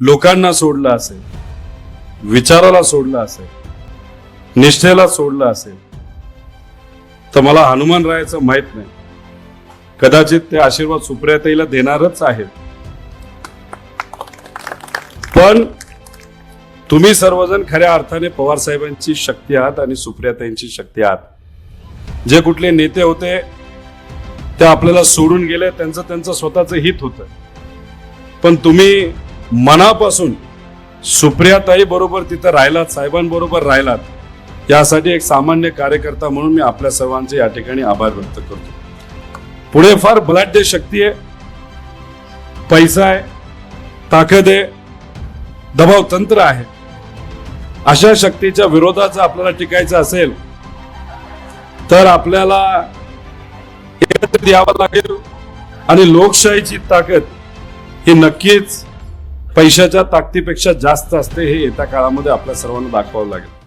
लोकांना सोडलं असेल विचाराला सोडलं असेल निष्ठेला सोडलं असेल तर मला हनुमान रायाचं माहीत नाही. कदाचित ते आशीर्वाद सुप्रियाताईला देणारच आहेत. पण तुम्ही सर्वजण खऱ्या अर्थाने पवार साहेबांची शक्ती आहात आणि सुप्रियाताईंची शक्ती आहात. जे कुठले नेते होते ते आपल्याला सोडून गेले त्यांचं त्यांचं स्वतःचं हित होतं. पण तुम्ही मनापासून सुप्रियाताई बरोबर तिथं राहिलात साहेबांबरोबर राहिलात यासाठी एक सामान्य कार्यकर्ता म्हणून मी आपल्या सर्वांचे या ठिकाणी आभार व्यक्त करतो. पुढे फार बलाढ्य शक्ती आहे पैसा आहे ताकद आहे दबाव तंत्र आहे. अशा शक्तीच्या विरोधात जर आपल्याला टिकायचं असेल तर आपल्याला एकत्रित यावं लागेल आणि लोकशाहीची ताकद ही नक्कीच पैशाच्या ताकदीपेक्षा जास्त असते हे येत्या काळामध्ये आपल्या सर्वांना दाखवावं लागेल.